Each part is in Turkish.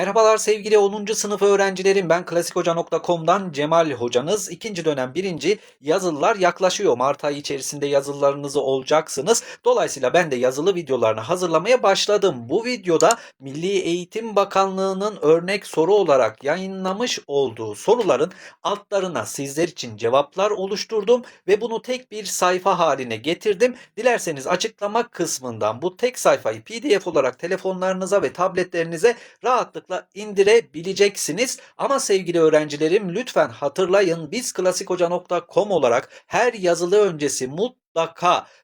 Merhabalar sevgili 10. sınıf öğrencilerim. Ben klasikhoca.com'dan Cemal hocanız. İkinci dönem birinci yazılılar yaklaşıyor. Mart ayı içerisinde yazılılarınızı olacaksınız. Dolayısıyla ben de yazılı videolarını hazırlamaya başladım. Bu videoda Milli Eğitim Bakanlığı'nın örnek soru olarak yayınlamış olduğu soruların altlarına sizler için cevaplar oluşturdum ve bunu tek bir sayfa haline getirdim. Dilerseniz açıklama kısmından bu tek sayfayı PDF olarak telefonlarınıza ve tabletlerinize rahatlıkla indirebileceksiniz. Ama sevgili öğrencilerim lütfen hatırlayın biz klasikhoca.com olarak her yazılı öncesi mutlaka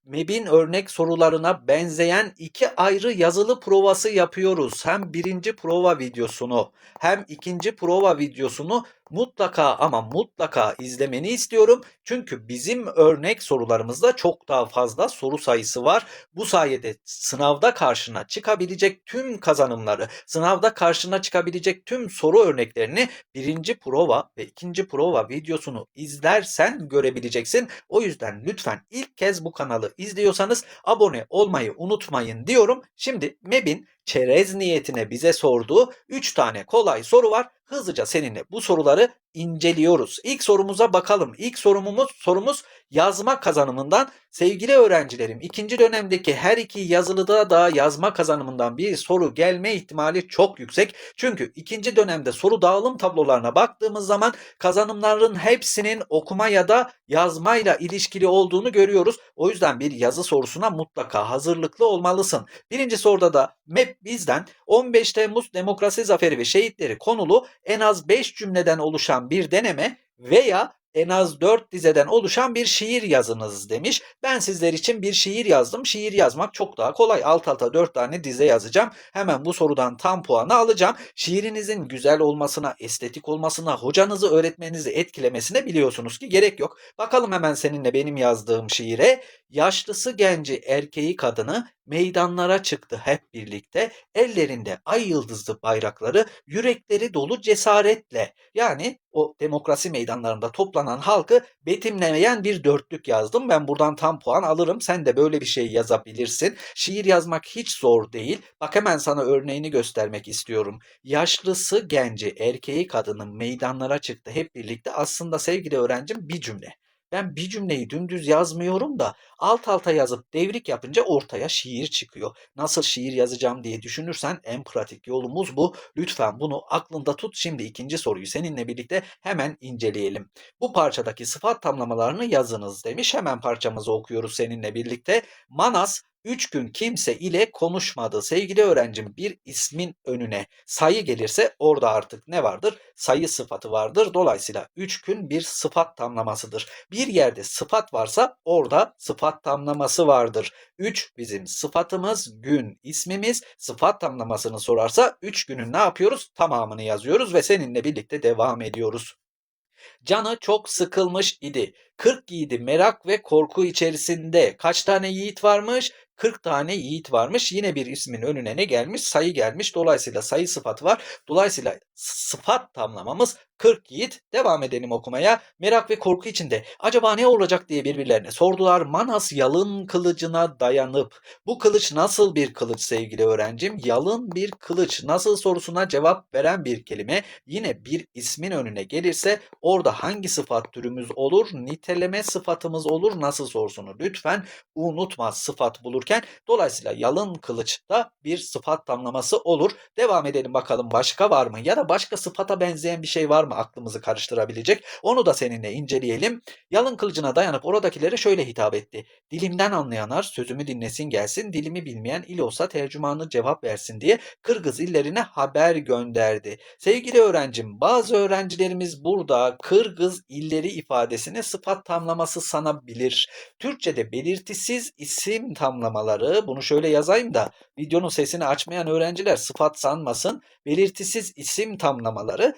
MEB'in örnek sorularına benzeyen iki ayrı yazılı provası yapıyoruz. Hem birinci prova videosunu hem ikinci prova videosunu mutlaka ama mutlaka izlemeni istiyorum. Çünkü bizim örnek sorularımızda çok daha fazla soru sayısı var. Bu sayede sınavda karşına çıkabilecek tüm kazanımları, sınavda karşına çıkabilecek tüm soru örneklerini birinci prova ve ikinci prova videosunu izlersen görebileceksin. O yüzden lütfen ilk kez bu kanalı izliyorsanız abone olmayı unutmayın diyorum. Şimdi MEB'in çerez niyetine bize sorduğu 3 tane kolay soru var. Hızlıca seninle bu soruları inceliyoruz. İlk sorumuza bakalım. İlk sorumumuz sorumuz yazma kazanımından. Sevgili öğrencilerim, ikinci dönemdeki her iki yazılıda da yazma kazanımından bir soru gelme ihtimali çok yüksek. Çünkü ikinci dönemde soru dağılım tablolarına baktığımız zaman kazanımların hepsinin okuma ya da yazmayla ilişkili olduğunu görüyoruz. O yüzden bir yazı sorusuna mutlaka hazırlıklı olmalısın. Birinci soruda da MEP bizden 15 Temmuz Demokrasi Zaferi ve Şehitleri konulu en az 5 cümleden oluşan bir deneme veya en az 4 dizeden oluşan bir şiir yazınız demiş. Ben sizler için bir şiir yazdım. Şiir yazmak çok daha kolay. Alt alta 4 tane dize yazacağım. Hemen bu sorudan tam puanı alacağım. Şiirinizin güzel olmasına, estetik olmasına, hocanızı, öğretmeninizi etkilemesine biliyorsunuz ki gerek yok. Bakalım hemen seninle benim yazdığım şiire. Yaşlısı genci, erkeği kadını meydanlara çıktı hep birlikte. Ellerinde ay yıldızlı bayrakları, yürekleri dolu cesaretle. Yani o demokrasi meydanlarında toplanan halkı betimlemeyen bir dörtlük yazdım. Ben buradan tam puan alırım. Sen de böyle bir şey yazabilirsin. Şiir yazmak hiç zor değil. Bak hemen sana örneğini göstermek istiyorum. Yaşlısı genci, erkeği kadını meydanlara çıktı hep birlikte. Aslında sevgili öğrencim bir cümle. Ben bir cümleyi dümdüz yazmıyorum da alt alta yazıp devrik yapınca ortaya şiir çıkıyor. Nasıl şiir yazacağım diye düşünürsen en pratik yolumuz bu. Lütfen bunu aklında tut. Şimdi ikinci soruyu seninle birlikte hemen inceleyelim. Bu parçadaki sıfat tamlamalarını yazınız demiş. Hemen parçamızı okuyoruz seninle birlikte. Manas 3 gün kimse ile konuşmadı. Sevgili öğrencim bir ismin önüne sayı gelirse orada artık ne vardır? Sayı sıfatı vardır. Dolayısıyla 3 gün bir sıfat tamlamasıdır. Bir yerde sıfat varsa orada sıfat tamlaması vardır. 3 bizim sıfatımız, gün ismimiz. Sıfat tamlamasını sorarsa 3 günün ne yapıyoruz? Tamamını yazıyoruz ve seninle birlikte devam ediyoruz. Canı çok sıkılmış idi. 40 yiğidi merak ve korku içerisinde. Kaç tane yiğit varmış? 40 tane yiğit varmış. Yine bir ismin önüne ne gelmiş? Sayı gelmiş. Dolayısıyla sayı sıfatı var. Dolayısıyla sıfat tamlamamız 40 yiğit. Devam edelim okumaya. Merak ve korku içinde acaba ne olacak diye birbirlerine sordular. Manas yalın kılıcına dayanıp bu kılıç nasıl bir kılıç sevgili öğrencim? Yalın bir kılıç nasıl sorusuna cevap veren bir kelime yine bir ismin önüne gelirse orada hangi sıfat türümüz olur? Niteleme sıfatımız olur. Nasıl sorusunu lütfen unutma sıfat bulurken. Dolayısıyla yalın kılıçta bir sıfat tamlaması olur. Devam edelim bakalım başka var mı? Ya da başka sıfata benzeyen bir şey var mı aklımızı karıştırabilecek? Onu da seninle inceleyelim. Yalın kılıcına dayanıp oradakilere şöyle hitap etti. Dilimden anlayanlar sözümü dinlesin gelsin, dilimi bilmeyen il olsa tercümanı cevap versin diye Kırgız illerine haber gönderdi. Sevgili öğrencim, bazı öğrencilerimiz burada Kırgız illeri ifadesine sıfat tamlaması sanabilir. Türkçe'de belirtisiz isim tamlamaları, bunu şöyle yazayım da videonun sesini açmayan öğrenciler sıfat sanmasın. Belirtisiz isim tamlamaları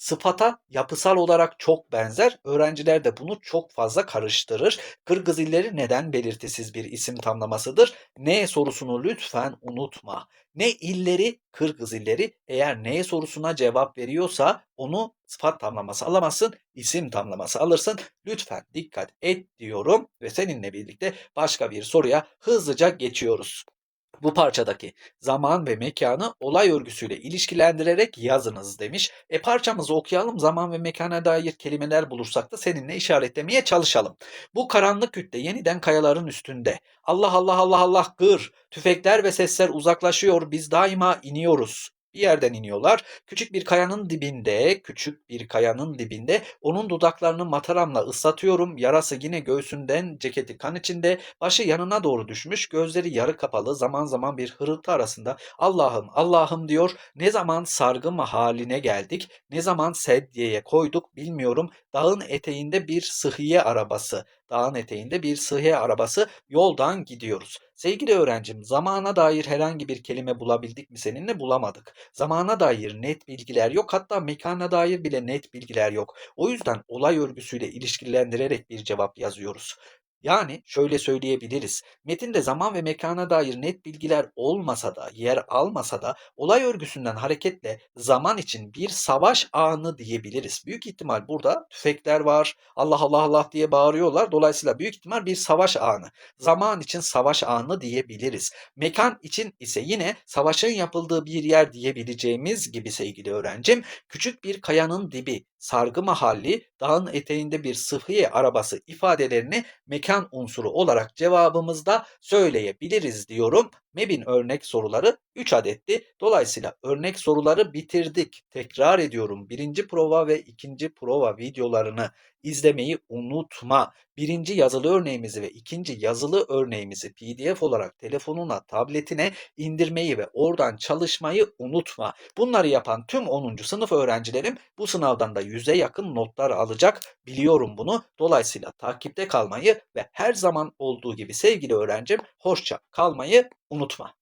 sıfata yapısal olarak çok benzer. Öğrenciler de bunu çok fazla karıştırır. Kırgız illeri neden belirtisiz bir isim tamlamasıdır? Ne sorusunu lütfen unutma. Ne illeri? Kırgız illeri. Eğer ne sorusuna cevap veriyorsa onu sıfat tamlaması alamazsın, isim tamlaması alırsın. Lütfen dikkat et diyorum ve seninle birlikte başka bir soruya hızlıca geçiyoruz. Bu parçadaki zaman ve mekanı olay örgüsüyle ilişkilendirerek yazınız demiş. E parçamızı okuyalım. Zaman ve mekana dair kelimeler bulursak da seninle işaretlemeye çalışalım. Bu karanlık kütle yeniden kayaların üstünde. Allah Allah Allah Allah gır. Tüfekler ve sesler uzaklaşıyor. Biz daima iniyoruz. Bir yerden iniyorlar. Küçük bir kayanın dibinde, küçük bir kayanın dibinde onun dudaklarını mataramla ıslatıyorum. Yarası yine göğsünden, ceketi kan içinde, başı yanına doğru düşmüş, gözleri yarı kapalı, zaman zaman bir hırıltı arasında Allah'ım Allah'ım diyor. Ne zaman sargı mı haline geldik, ne zaman sedyeye koyduk bilmiyorum. Dağın eteğinde bir sıhhiye arabası, dağın eteğinde bir sıhhiye arabası yoldan gidiyoruz. Sevgili öğrencim, zamana dair herhangi bir kelime bulabildik mi seninle? Bulamadık. Zamana dair net bilgiler yok, hatta mekana dair bile net bilgiler yok. O yüzden olay örgüsüyle ilişkilendirerek bir cevap yazıyoruz. Yani şöyle söyleyebiliriz. Metinde zaman ve mekana dair net bilgiler olmasa da, yer almasa da olay örgüsünden hareketle zaman için bir savaş anı diyebiliriz. Büyük ihtimal burada tüfekler var, Allah Allah Allah diye bağırıyorlar. Dolayısıyla büyük ihtimal bir savaş anı. Zaman için savaş anı diyebiliriz. Mekan için ise yine savaşın yapıldığı bir yer diyebileceğimiz gibi sevgili öğrencim, küçük bir kayanın dibi, sargı mahalli, dağın eteğinde bir sıhhiye arabası ifadelerini mekan unsuru olarak cevabımızda söyleyebiliriz diyorum. MEB'in örnek soruları 3 adetti. Dolayısıyla örnek soruları bitirdik. Tekrar ediyorum. Birinci prova ve ikinci prova videolarını izlemeyi unutma. Birinci yazılı örneğimizi ve ikinci yazılı örneğimizi PDF olarak telefonuna, tabletine indirmeyi ve oradan çalışmayı unutma. Bunları yapan tüm 10. sınıf öğrencilerim bu sınavdan da 100'e yakın notlar alacak. Biliyorum bunu. Dolayısıyla takipte kalmayı ve her zaman olduğu gibi sevgili öğrencim hoşça kalmayı unutma.